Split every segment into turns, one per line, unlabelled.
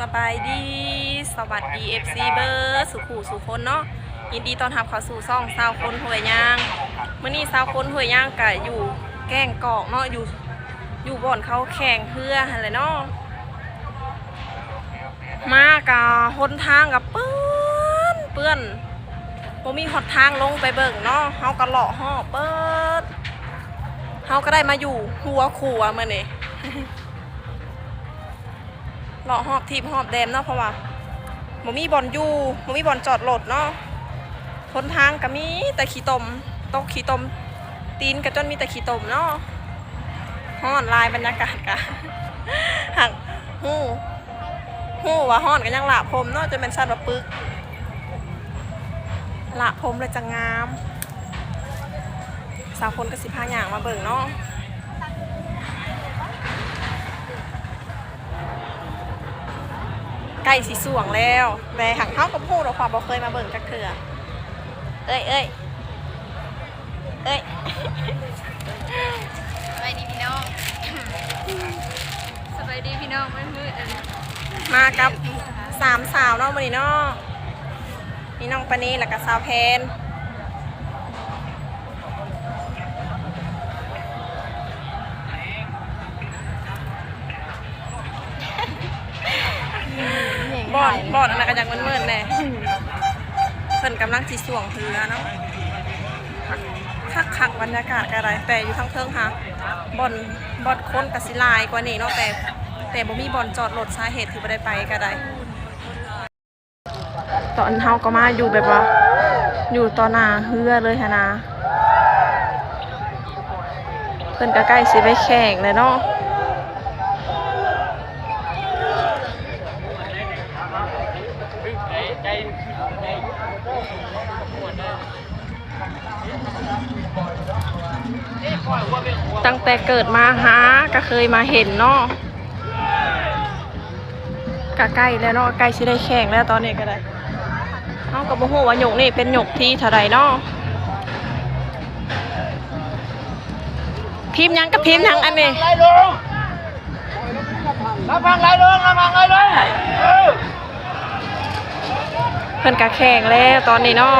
สบายดี สวัสดี FC เบอร์สุขู่สุคนเนาะยินดีตอนรับเข้าสู่ซ่องสาวคนหวยย่างเมื่อนี้สาวคนหวยย่างกะอยู่แก้งกอกเนาะอยู่อยู่บ่อนเขาแข่งเพื่ออะไรเนาะมากะหนทางกับเปื้อนเปื้อนบ่มีหอดทางลงไปเบิ่งเนาะเฮาก็เลาะห่อเปิดเฮาก็ได้มาอยู่หัวขัวมื้อนี้ เลาะหอบทีบหอบแดมเนาะเพราะว่าบ่มีบอลอยู่บ่มีบอลจอดรถเนาะทนทางก็มีแต่ขี้ตมตกขี้ตม ตีนก็จนมีแต่ขี้ตมเนาะฮ้อนลายบรรยากาศกะหักฮู้ฮู้ว่าฮ้อนก็ยังหลาพรมเนาะจนเป็นชัดว่าปึกหลาพรมเลยจะงาม สาวคนก็สิพาอย่างมาเบิ่งเนาะ ล้สีสวงแล้ว แต่หักเท้ากับพูดเราความบ่เคยมาเบิ่งจักเถื่อเอ้ยเอ้ยเอ้ย
สบายดีพี่น้องสบายดีพี่น้องไม่มืดอันนี้
มากับสามสาวเนาะวันนี้เนาะมีน้องปานีแล้วก็สาวแพน บอดบอดอะไรกันจากมันเมินๆแน่เพิ่นกำลังจีสวงเรือเนาะคักคักๆบรรยากาศกระไรแต่อยู่ทั้งเทิงค่ะบอนบอนคนกสิหลายกว่านี้เนาะแต่ แต่บ่มีบอลจอดรถสาเหตุคือบ่ได้ไปก็ได้ตอนเฮาก็มาอยู่แบบว่า อยู่ต่อหน้าเฮือเลยฮะนะเพิ่นก็ใกล้สิไปแข่งเลยเนาะ ตั้งแต่เกิดมาหาก็เคยมาเห็นเนาะก็ใกล้แล้วเนาะใกล้สิได้แข่งแล้วตอนนี้ก็ได้เฮาก็บ่ฮู้ว่าหยกนี่เป็นหยกที่เท่าใดเนาะพิมพ์ยังกับพิมพ์ยังอันนี้
ไล่ลงรับฟังไล่ลงรับฟังไล่ลงเพิ่
นก็แข่งแล้วตอนนี้เนาะ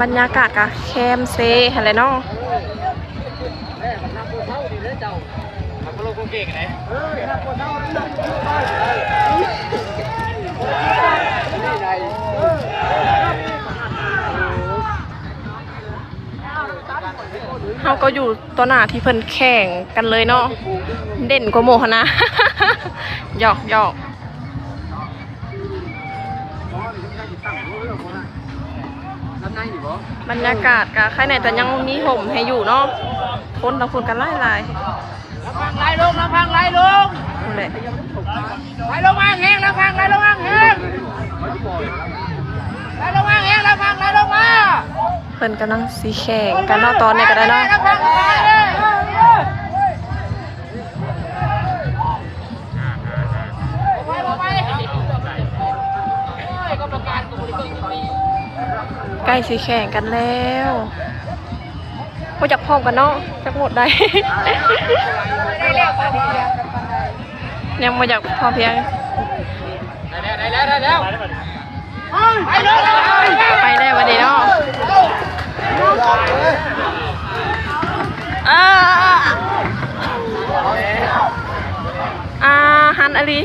บรรยา
กาศก็แคมเซหั่นแหละเนาะ
แม่กับน้ำปูเท่าดีเลยเจ้าทำพะโล้กุ้งเก่งไหนเออน้ำปูเท่านี่ไง
เฮาก็อยู่ต่อหน้าที่เพิ่นแข่งกันเลยเนาะ เด่นกว่าหมู่หั้นนะหยอกหยอก บรรยากาศก็ใครไหนแต่ยังมีห่มให้อยู่เนาะคนต่างคนกันหลาย
รับฟังไล่ลงรับฟังไล่ลง
ๆนั่นแหละ
ไล่ลงมาแห้งรับฟังไล่ลงมาแห้งไล่ลงมาแห้งรับฟังไล่ลงมา
เพิ่นกำลังสีแข่งกันเนาะตอนนี้ก็ได้เนาะ ใกล้สีแข่งกันแล้วก็จักพร้อมกันเนาะจักหมดได้
ได้แล้วได้แล้ว
ยังมาอยากพอเพียง
ได้แล้วได้แล้วไปเลย
ไปได้วันนี้เนาะอ่าอ่าฮันอลี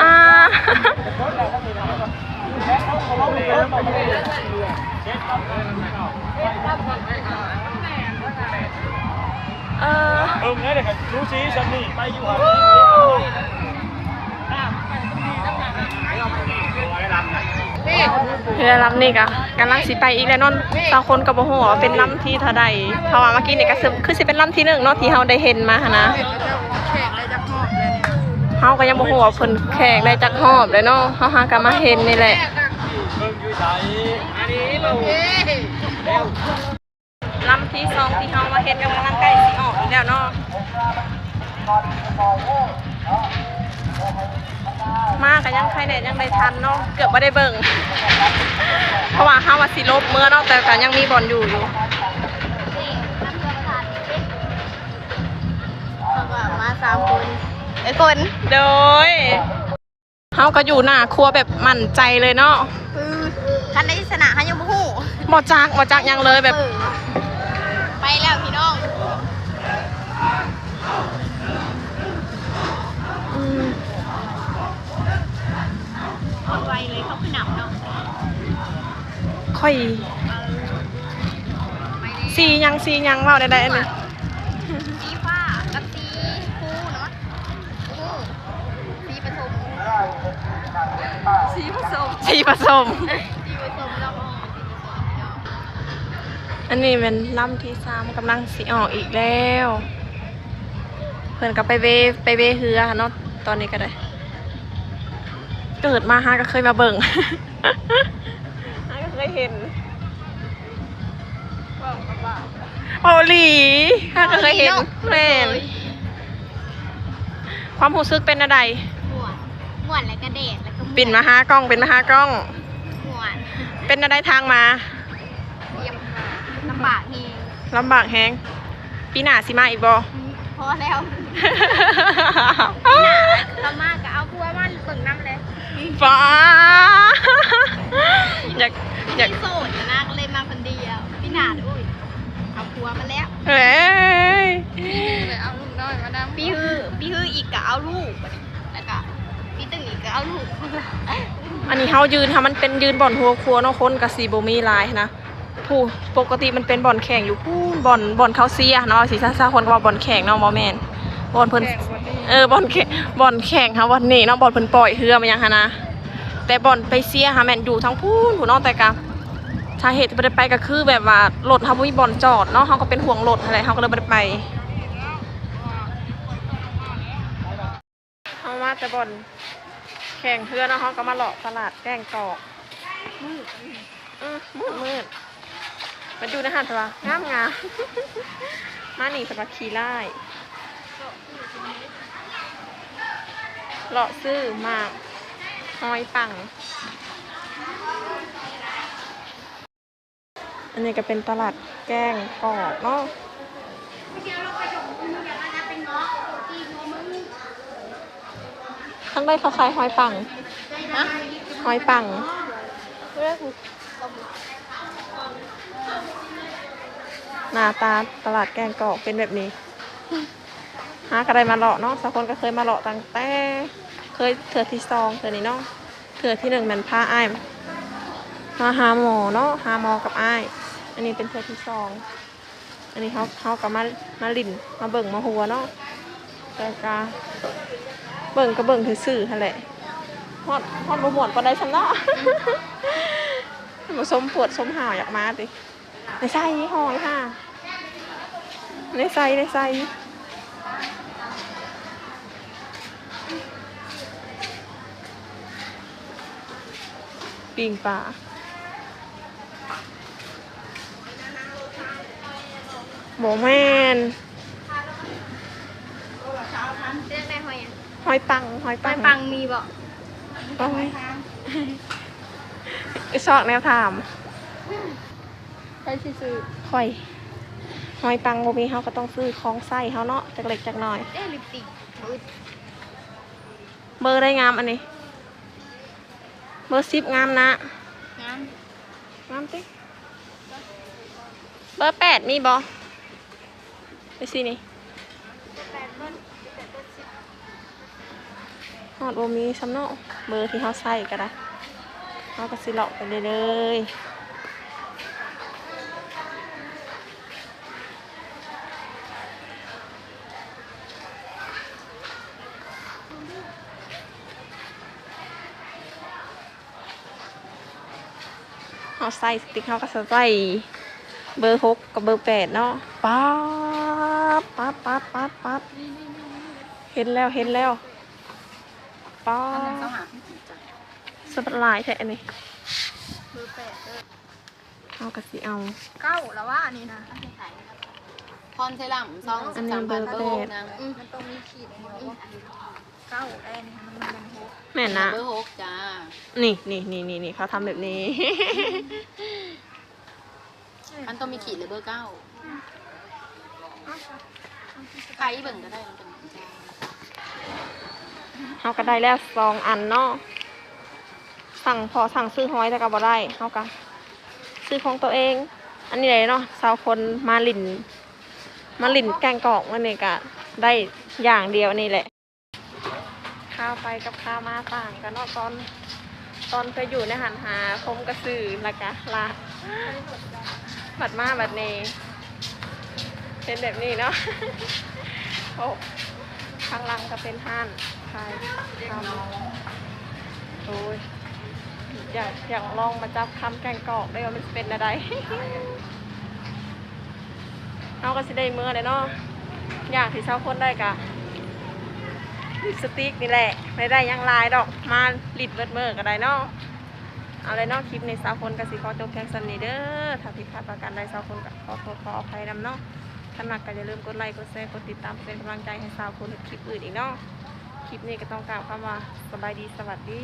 อ่า เออ
เออเนี่ยเด็กรู้ซีฉันนี่ไปอยู่หัน
เรือลำนี่กะกำลังสิไปอีกแล้วนนตาคนกับโมโหว่าเป็นลำที่เท่าใดเพราะว่าเมื่อกี้นี่ก็คือคือสิเป็นลำที่หนึ่งเนาะที่เฮาได้เห็นมาหั้นนะ
แข่งเลยจะเฮา
ก็ยังบ่ฮู้ว่าเพิ่นแขกได้จักหอบเลยเนาะเฮาหาก็มาเห็นนี่แหละ
ใส
อันนี้ลง
ลำที่สองที่เฮามาเห็นกำลังใกล้สิออกแล้วเนาะมากกันยังใครเนี่ยยังได้ทันเนาะเกือบไม่ได้เบิ่งเพราะว่าห้าวัสิลบเมื่อเนาะแต่กันยังมีบอลอยู่อยู่
นี่น้ำเกลือประทานเขาก็มาสามคนไอ้คน
โดยเฮาก็อยู่หน้าครัวแบบมั่นใจเลยเนาะ
คือคันในสนามฮันยังบ่ฮู้
บ่จักบ่จักหยังเลยแบบ
เออไปแล้วพี่น้อง
อืม
ไวเลยเขาขึ้นหนำเนาะ
ค่อย
ไปเลย
สีหยังสีหยังเว้าได้ๆอันนี้
สีฟ้ากับสีคู่เนาะคู่สีผสมสีผสม
สีผสม
สีผสม
อันนี้เป็นลำที่สามกำลังสีออกอีกแล้ว เพื่อนก็ไปเวไปเวเฮือเนาะตอนนี้ก็ได้ เกิดมาฮะก็เคยมาเบิ่งฮะก็เคยเห็น
บอกกับว่า
เมาหลีฮะก็เคยเห็นแม่นความรู้สึกเป็นอะไร
หมวนหมวนแล้วก็เดดแล้วก็
ปิ่นมาหากล้องเป็นมาหากล้อง
หมวน
เป็นอะไรทางมา
เยี่ยมมา ลำบากนี่
ลำบากแฮงปีหน้าสิมาอีกบ่
พอแล้วลำมากก็เอาพัวมันเบิ่งน้ำเลย
ฟ้าอยากอยาก
พี่โสดนะก็เลยมาคนเดียวพี่หนาดอุ้ยเอาพัวมาแล้ว
เฮ้ย
เลยเอาลูกน้อยมาดังพี่ฮือพี่ฮืออีกก็เอาลูกแล้วก็พี่ตึงอีกก็เอาลูก
อันนี้เฮายืนค่ะมันเป็นยืนบ่อนหัวครัวเนาะคนกับสีโบมีหลายนะ ผู้ปกติมันเป็นบ่อนแข่งอยู่พูนบ่อนบ่อนเขาเสียเนาะสีซ่าๆคนก็ว่าบ่อนแข่งเนาะบ่แม่นบ่อนเพิ่นเออบ่อนแข่งบ่อนแข่งค่ะวันนี้เนาะบ่อนเพิ่นปล่อยเฮือมายังหั่นนะแต่บ่อนไปเสียค่ะแม่นอยู่ทั้งพูนผู้เนาะแต่กะสาเหตุที่บ่ได้ไปก็คือแบบว่ารถเฮาบ่มีบ่อนจอดเนาะเฮาก็เป็นห่วงรถอะไรเฮาก็เลยบ่ได้ไปเฮามาแต่บ่อนแข่งเฮือเนาะเฮาก็มาเลาะตลาดแกล้งกอกมืดมืดมืด มันอยู่ในหันตัวงามงามมาหนีสำหรับขี่ไล่เลาะซื้อมากหอยปัง อันนี้ก็เป็นตลาดแกล้งกรอกเนาะข้างในเขาขายหอยปัง
นะ
หอยปัง หน้าตาตลาดแกงกอกเป็นแบบนี้หากระไดมาเลาะเนาะสักคนก็เคยมาเลาะตั้งแต่เคยเถื่อที่ซองเถื่อนี้เนาะเถื่อที่หนึ่งมันพาอ้ายมาหาหมอเนาะหาหมอกับอ้าย อันนี้เป็นเถื่อที่ซอง อันนี้เขาเขากับมามาลินมาเบิ่งมาหัวเนาะแต่กาเบิ่งก็เบิ่งถือสื่อแหละฮอดฮอดบ่หมวนปานใดฉันเนาะมาสมปวดสมห่าวอยากมาดิ ในไส้หอยค่ะ ในไส้ในไส้ปิงปลาโมแมน
เรื่องได้หอยอะ
หอยปังหอย
ปั
ปั
ง
ง
ปังมีบ่
โอ้ยชอกแนวถาม
ใช่ซื้อ
ค่อยหอยปังโมมีเขาก็ต้องซื้อของไส้เขาเนาะจากเล็กจากน้อย
เอ้ลิปติกมืด
เบอร์ได้งามอันนี้ เบอร์สิบงามนะ
งาม
งามติเบอร์แปดมีบอไปสินี่
แปดเบิ้ล
ฮอดโบมีซ้ำเนาะเบอร์ที่เขาใส่ก็ได้เขาก็สิเลาะไปเลยเเขาใส่สติ๊กเขาก็จะใส่เบอร์หกกับเบอร์แปดเนาะป๊าบปั๊บปั๊บปั๊บปั๊บเห็นแล้วเห็นแล้วป๊าบสบลายแท้อันนี้
เบอร์แปดเออ
เอากระสีเอา
เก้าแล้วว่าอันนี้นะพ
อนเซรั่มซอง
อันนี้
สามพัน
เบอร์
เบอร์หก
แปด
นาง
มันต้องมีขีดหัวว่า เก้าแอนมันมันเป็นหก
แม่นนะ
เบอร์หกจ้า
นี่นี่นี่นี่นี่เขาทำแบบนี้
มันต้องมีขีดเลยเบอร์เก้าใครเบิ่งก็ได้มันเป็นจ้า
เขาก็ได้แล้วสองอันเนาะ สั่งพอสั่งซื้อห้อยแต่ก็บ่ได้เขาก็ซื้อของตัวเอง อันนี้เลยเนาะสาวคนมาหลิน มาหลินแกงกอกมันนี่ก็ได้อย่างเดียวนี่แหละ ข้าวไปกับข้าวมาต่างกันเนาะตอนตอนเคยอยู่ในหันหาคมกระสือละกะลาบัดมาบัดเนเป็นแบบนี้เนาะโอ้ข้างหลังก็เป็นห้านขายทำโอ้ยอยากอยากลองมาจับคำแกงกอกได้ว่ามันเป็นอะไรเอาก็สิได้เมื่อเลยเนาะอยากที่ชาวคนได้กะ ลิปสติกนี่แหละไม่ได้ยังลายดอกมาลิดเบิดเมื่อก็ได้เนาะเอาเลยเนาะคลิปในสาวคนกับสีขอจบแค่สันนีเด้อถ้าผิดพลาดประการใดสาวคนก็ขอโทษขออภัยนำเนาะถ้ามักก็อย่าลืมกดไลค์กดแชร์กดติดตามเป็นกำลังใจให้สาวคนในคลิปอื่นอีกเนาะคลิปนี้ก็ต้องกล่าวคำว่าสบายดีสวัสดี